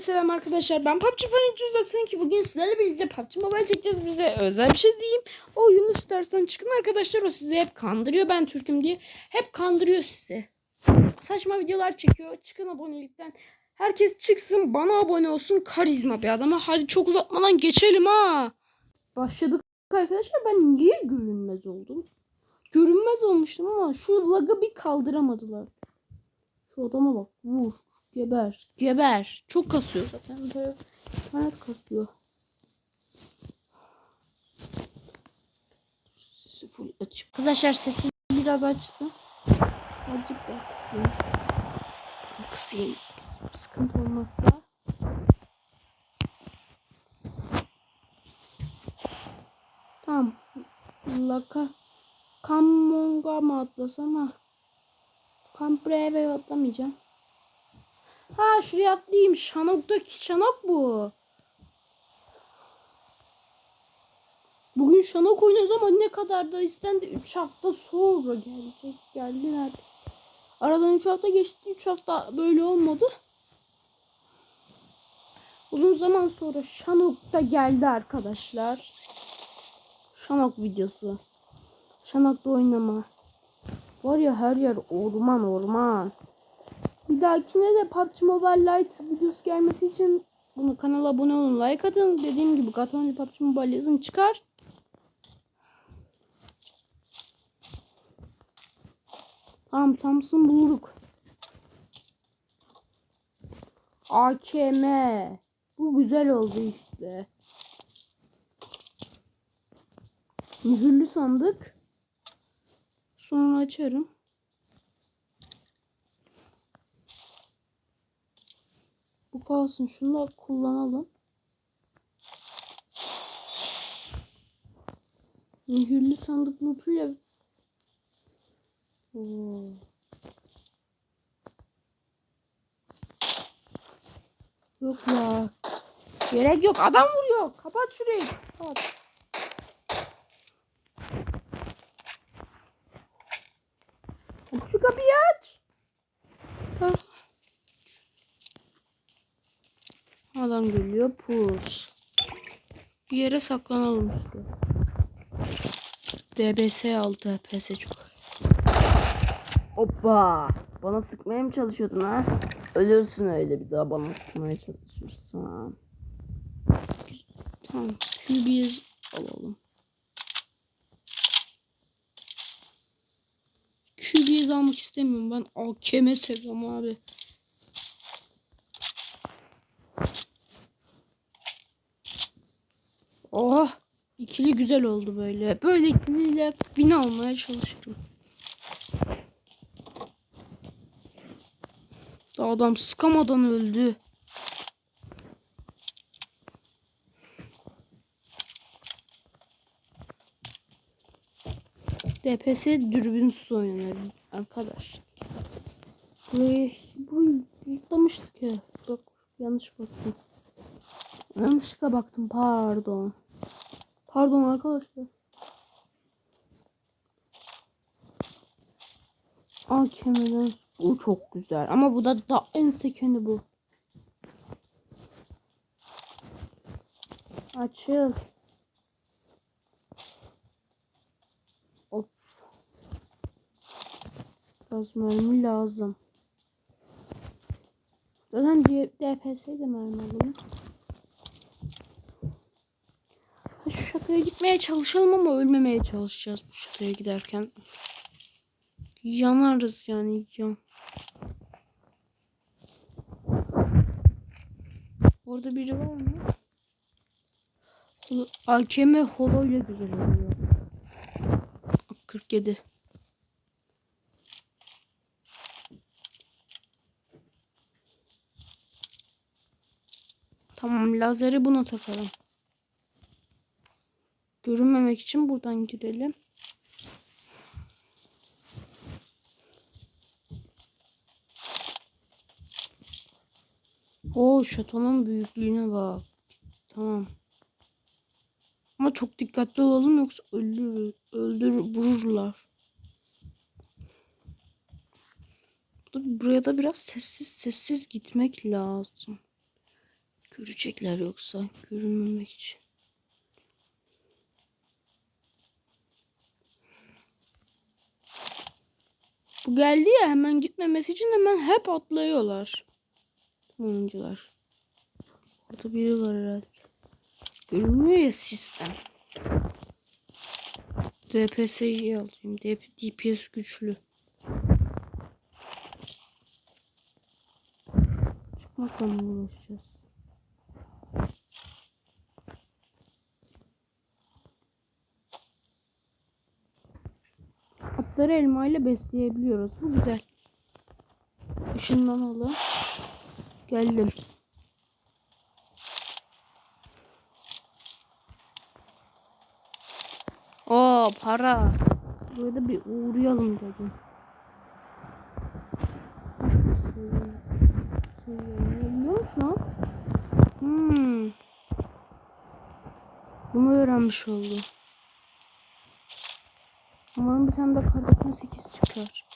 Selam arkadaşlar ben PUBG Fan 392 bugün sizlerle birlikte PUBG Mobile çekeceğiz bize özel bir şey diyeyim. O oyunu istersen çıkın arkadaşlar o sizi hep kandırıyor ben Türk'üm diye hep kandırıyor sizi. Saçma videolar çekiyor çıkın abonelikten. Herkes çıksın bana abone olsun karizma bir adama hadi çok uzatmadan geçelim ha. Başladık arkadaşlar ben niye görünmez oldum? Görünmez olmuştum ama şu lagı bir kaldıramadılar. Şu adama bak vur. Geber. Geber. Çok kasıyor zaten. Böyle hayat kasıyor. Sesi full açıp. Arkadaşlar sesi biraz açtım. Azıcık daha kısayım. Kısayım. Sıkıntı olmazsa. Tamam. Laka Kamonga mı atlasam ha? Kampreve atlamayacağım. Ha şuraya atlayayım. Şanok'taki Şanok bu. Bugün Şanok oynuyoruz ama ne kadar da istendi. 3 hafta sonra gelecek. Geldi nerede? Aradan 3 hafta geçti. 3 hafta böyle olmadı. Uzun zaman sonra Şanok da geldi arkadaşlar. Şanok videosu. Şanok'ta oynama. Var ya her yer orman orman. Bir dahakine de PUBG Mobile Lite videosu gelmesi için bunu kanala abone olun, like atın. Dediğim gibi Gatonli PUBG Mobile yazın çıkar. Tamam Thompson bulduk. AKM. Bu güzel oldu işte. Mühürlü sandık. Sonra açarım. Bu kalsın. Şunu da kullanalım. Mühürlü sandık lootuyla Oo. Yok ya. Gerek yok. Adam vuruyor. Kapat şurayı. Kapat. Aç Şu kapıyı aç. Tamam. Adam geliyor. Pus. Bir yere saklanalım işte. DBS aldı. PS çok. Hoppa. Bana sıkmaya mı çalışıyordun ha? Ölürsün öyle bir daha bana sıkmaya çalışırsan. Tamam. Şunu bir alalım. QB'yi almak istemiyorum. Ben AKM seviyorum abi. Oh! ikili güzel oldu böyle. Böyle ikiliyle bin almaya çalışıyorum. Daha adam sıkamadan öldü. DPS dürbünsüz oynanır arkadaş. Burayı, burayı yıklamıştık ya. Bak yanlış baktım. Yanlışlıkla baktım pardon. Pardon arkadaşlar. AKM'den bu çok güzel ama bu da da en sekeni bu. Açıl. Of. Biraz mermi lazım. Zaten DPS'ye de mermi alalım. Şu şatoya gitmeye çalışalım ama ölmemeye çalışacağız bu şatoya giderken. Yanarız yani yan. Orada biri var mı? Holo, AKM holo ile güzel oluyor. 47. Tamam lazeri buna takalım. Görünmemek için buradan girelim. O şatonun büyüklüğüne bak. Tamam. Ama çok dikkatli olalım yoksa öldürür, öldür vururlar. Buraya da biraz sessiz sessiz gitmek lazım. Görecekler yoksa görünmemek için. Bu geldi ya hemen gitmemesi için hemen hep atlıyorlar. Oyuncular. Orada biri var herhalde. Görünmüyor ya sistem. DPS'yi alayım. DP, DPS güçlü. Çıkmakla mı uğraşacağız? Atları elmayla besleyebiliyoruz. Bu güzel. Işınlanalı. Geldim. Oo para. Burada bir uğrayalım dedim. Hmm. Bunu öğrenmiş oldum. Tane de kar 98 çıkar.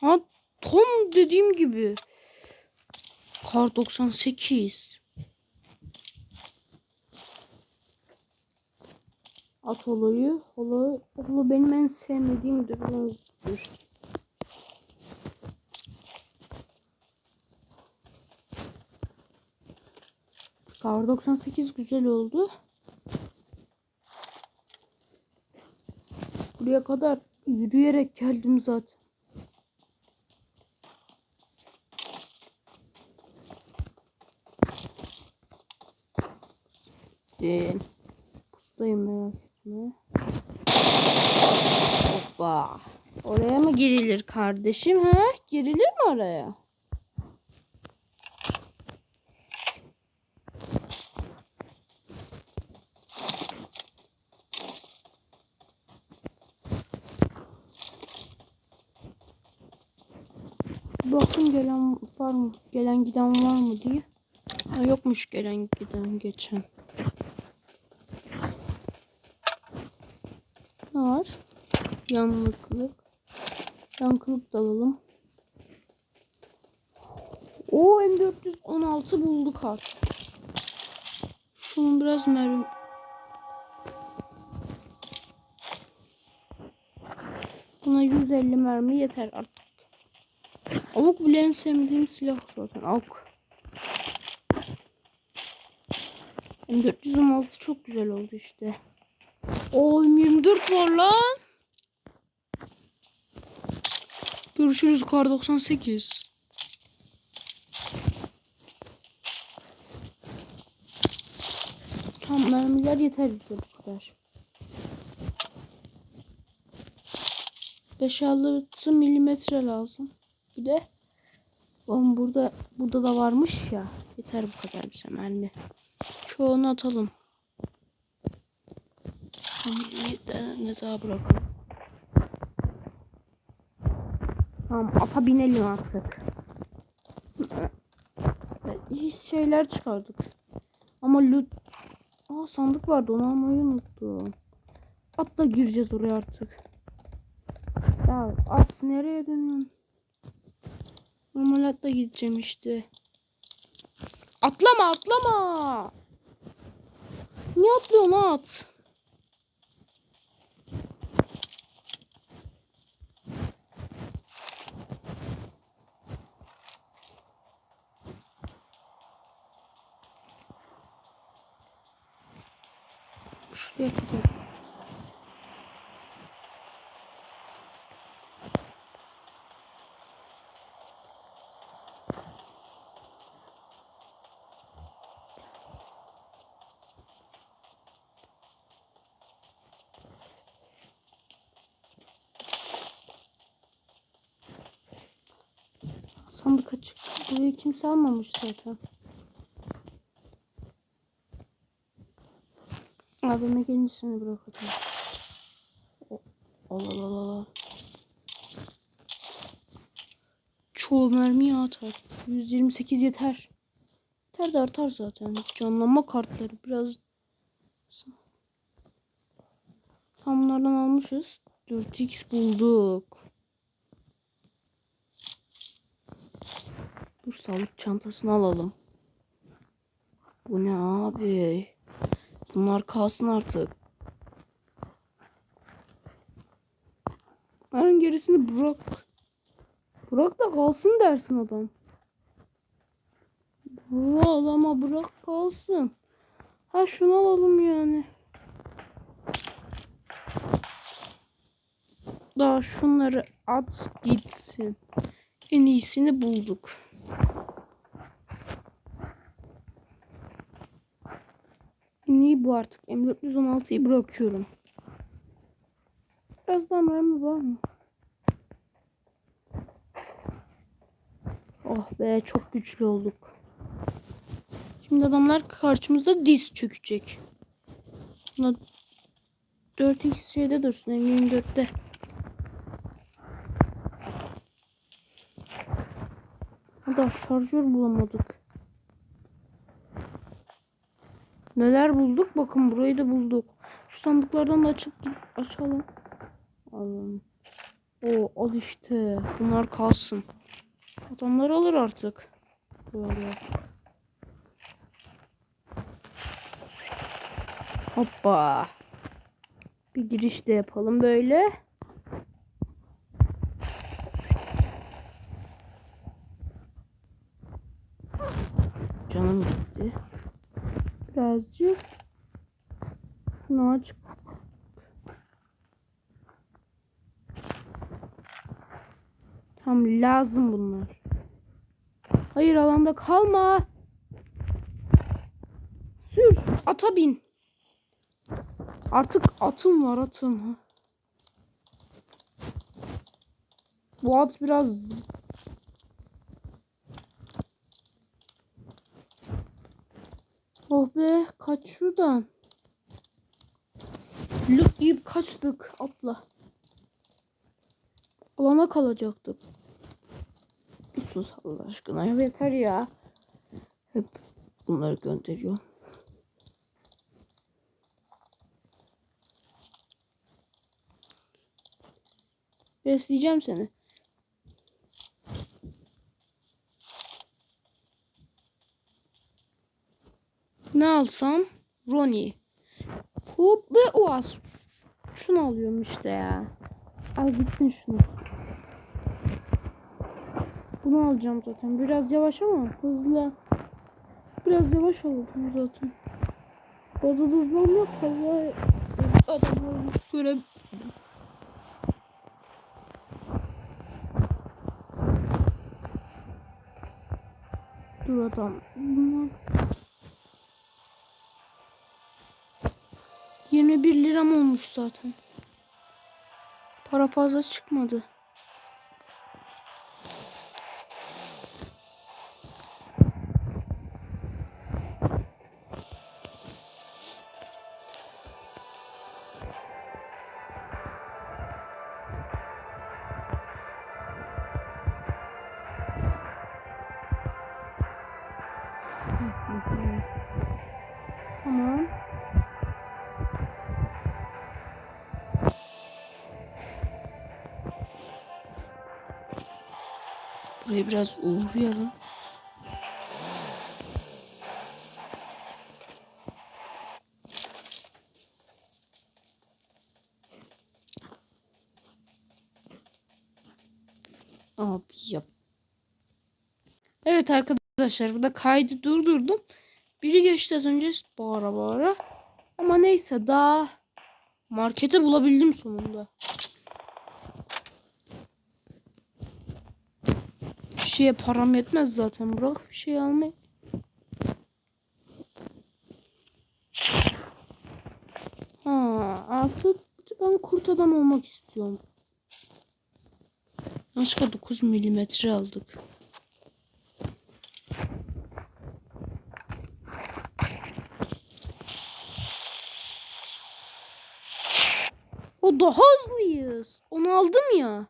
Ha tam dediğim gibi. Kar 98. At olayı. Olayı, olayı benim en sevmediğim durumdur. Kar 98 güzel oldu. Buraya kadar yürüyerek geldim zaten. Değil. Pustayım merak etme. Hoppa. Oraya mı girilir kardeşim ha? Girilir mi oraya? Bakın gelen var mı? Gelen giden var mı diye. Ha, yokmuş gelen giden geçen. Ne var? Yanlıklık. Yankılık da alalım. O M416 bulduk artık. Şunun biraz mermi... Buna 150 mermi yeter artık. Avuk bile en sevmediğim silah zaten. Avuk. M416 çok güzel oldu işte. O 24 var lan. Görüşürüz kar 98. Tam mermiler yeter bize bu kadar. 5-6 milimetre lazım. Bir de Oğlum burada burada da varmış ya. Yeter bu kadar bize mermi. Çoğunu atalım. Tane daha bırakalım. Tamam ata binelim artık. İyi şeyler çıkardık. Ama loot... Aa sandık vardı onu almayı unuttum. Atla gireceğiz oraya artık. Ya at nereye dönüyorsun? Normal atla gideceğim işte. Atlama atlama. Niye atlıyorsun at? Şuraya kadar. Sandık açık. Burayı kimse almamış zaten. Abime gelince bırakacağım. Allah Allah Allah. Çoğu mermi atar. 128 yeter. Yeter de artar zaten. Canlanma kartları biraz. Tam bunlardan almışız. 4x bulduk. Dur sağlık çantasını alalım. Bu ne abi? Bunlar kalsın artık. Bunların gerisini bırak. Bırak da kalsın dersin adam. Bu adama bırak kalsın. Ha şunu alalım yani. Daha şunları at gitsin. En iyisini bulduk. En iyi bu artık. M416'yı bırakıyorum. Biraz daha mermi var mı? Oh be çok güçlü olduk. Şimdi adamlar karşımızda diz çökecek. Buna 4x şeyde dursun M24'te. Hatta şarjör bulamadık. Neler bulduk? Bakın burayı da bulduk. Şu sandıklardan da açıp açalım. Alalım. O al işte. Bunlar kalsın. Adamlar alır artık. Böyle. Hoppa. Bir giriş de yapalım böyle. Canım gitti. Birazcık. Şunu aç. Tam lazım bunlar. Hayır alanda kalma. Sür. Ata bin. Artık atım var atım. Bu at biraz Oh be kaç şuradan. Lüp deyip kaçtık atla. Alana kalacaktık. Bir sus Allah aşkına yeter ya. Hep bunları gönderiyor. Besleyeceğim seni. Ne alsam? Ronnie. Hop ve Uaz. Şunu alıyorum işte ya. Al gitsin şunu. Bunu alacağım zaten. Biraz yavaş ama hızlı. Biraz yavaş oldum zaten. Fazla hızlı yok. Fazla adamları göre Dur adam. Bunlar liram olmuş zaten. Para fazla çıkmadı. Buraya biraz uğrayalım. Abi yap. Evet arkadaşlar burada kaydı durdurdum. Biri geçti az önce bağıra bağıra. Ama neyse daha markete bulabildim sonunda. Şeye param yetmez zaten. Bırak bir şey almayı. Ha, artık ben kurt adam olmak istiyorum. Başka 9 milimetre aldık. O daha hızlıyız. Onu aldım ya.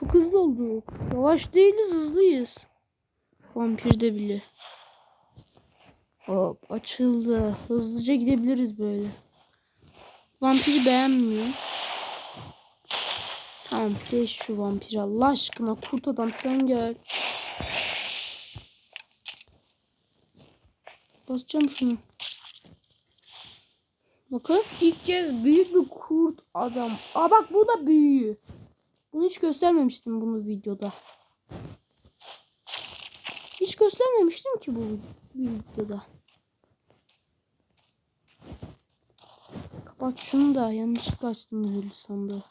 Çok hızlı oldu. Yavaş değiliz hızlıyız. Vampirde bile. Hop açıldı. Hızlıca gidebiliriz böyle. Vampiri beğenmiyor. Tamam değiş şu vampir Allah aşkına kurt adam sen gel. Basacağım şunu. Bakın ilk kez büyük bir kurt adam. Aa bak bu da büyüğü. Bunu hiç göstermemiştim bunu videoda. Hiç göstermemiştim ki bu videoda. Kapat şunu da yanlışlıkla açtım mühürlü sandığı.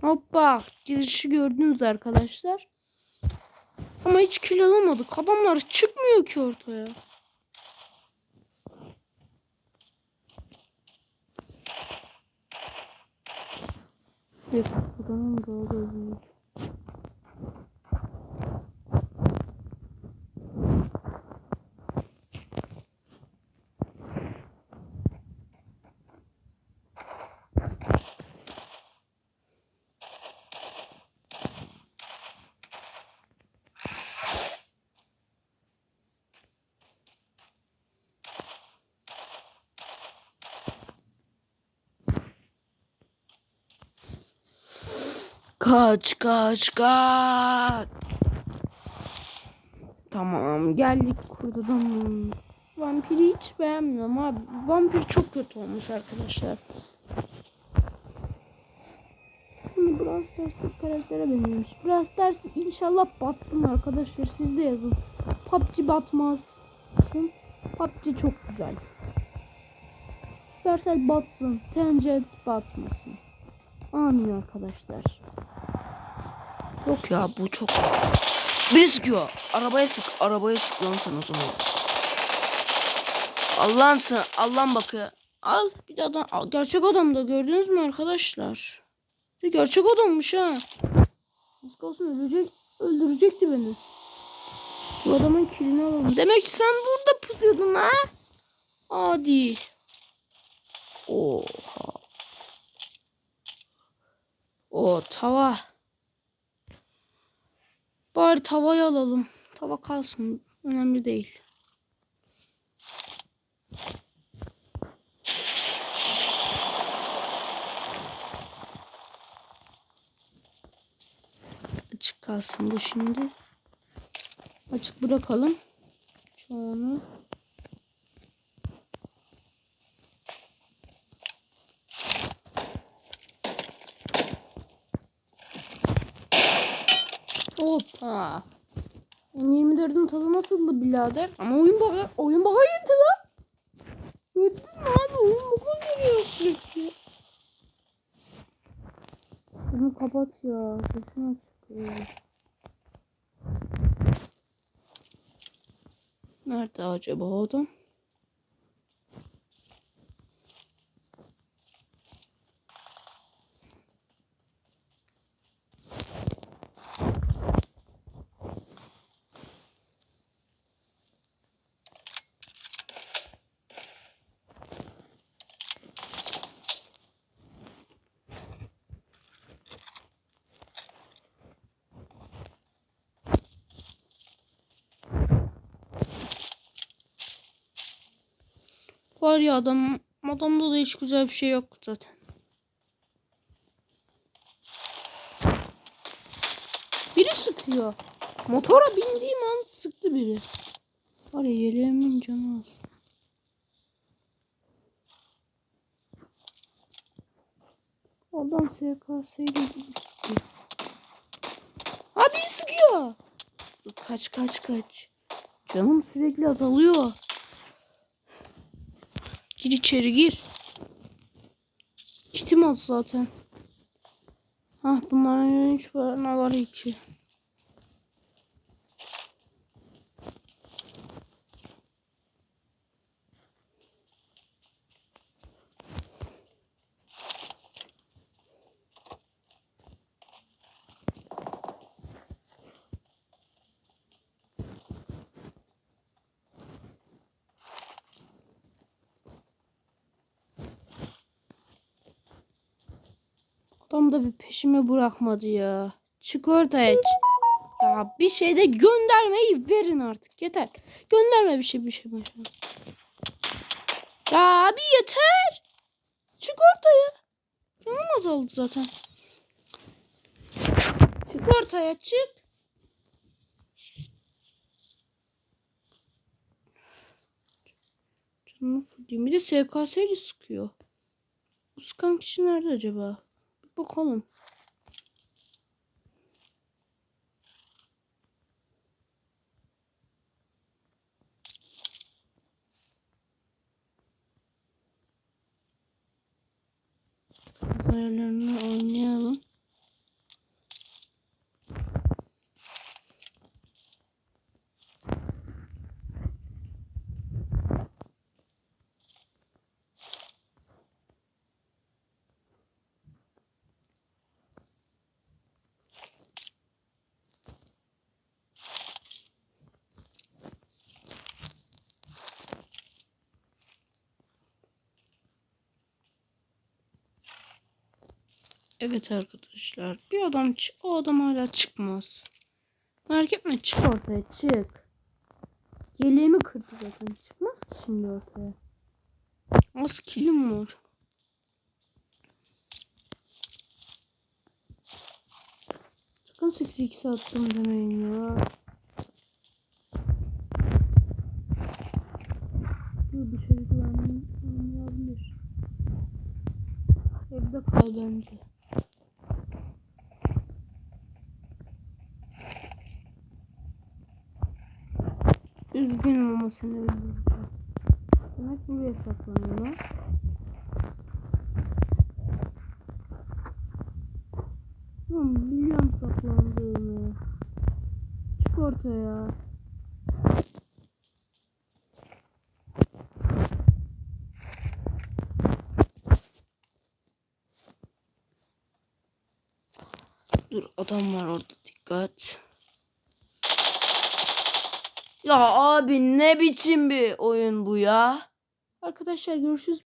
Hoppa girişi gördünüz arkadaşlar. Ama hiç kill alamadık. Adamlar çıkmıyor ki ortaya. Bir adamın galiba büyük. Kaç kaç kaç. Tamam geldik kurdudan. Vampiri hiç beğenmiyorum abi. Vampir çok kötü olmuş arkadaşlar. Şimdi Brawl Stars'ı karaktere benziyormuş. Brawl Stars inşallah batsın arkadaşlar. Siz de yazın. PUBG batmaz. PUBG çok güzel. Supercell batsın. Tencent batmasın. Amin arkadaşlar. Yok ya bu çok... Biri sıkıyor. Arabaya sık. Arabaya sık lan sen o zaman. Allah'ın sen. Allah'ın bakı. Al bir de adam. Al, gerçek adam da gördünüz mü arkadaşlar? Gerçek adammış ha. Az kalsın ölecek, öldürecekti beni. Bu adamın kilini alalım. Demek ki sen burada pusuyordun ha? Hadi. Oha. O tava. Bari tavayı alalım. Tava kalsın. Önemli değil. Açık kalsın bu şimdi. Açık bırakalım. Çoğunu. Hoppa. 24'ün tadı nasıldı birader? Ama oyun baba oyun baba yedi lan. Gördün mü abi oyun baba geliyor sürekli. Bunu kapat ya. Sesini açık. Nerede acaba adam? Var ya adam adamda da hiç güzel bir şey yok zaten. Biri sıkıyor. Motora bindiğim an sıktı biri. Var ya yeleğimin canı az. Oradan SKS'yle biri sıkıyor. Ha biri sıkıyor. Kaç kaç kaç. Canım sürekli azalıyor. Gir içeri gir. Kitim az zaten. Hah bunların üç var. Ne var iki. Adam da bir peşime bırakmadı ya. Çık ortaya çık. Ya bir şey de göndermeyi verin artık. Yeter. Gönderme bir şey bir şey. Bir şey. Ya abi yeter. çık ortaya. Canım azaldı zaten. Çık ortaya çık. Canımı fırlayayım. Bir de SKS ile sıkıyor. Bu sıkan kişi nerede acaba? Bir Evet arkadaşlar. Bir adam o adam hala çıkmaz. Merak etme çık ortaya çık. Yeleğimi kırdı zaten. Çıkmaz ki şimdi ortaya. Az kilim var. Sakın 8x attım demeyin ya. Dur dışarı güvenmeyebilir. Evde kal bence. Üzgünüm ama seni öldüreceğim. Demek buraya saklanıyorlar. Tamam biliyorum saklandığını. Çık ortaya. Dur adam var orada dikkat. Ya abi ne biçim bir oyun bu ya? Arkadaşlar görüşürüz.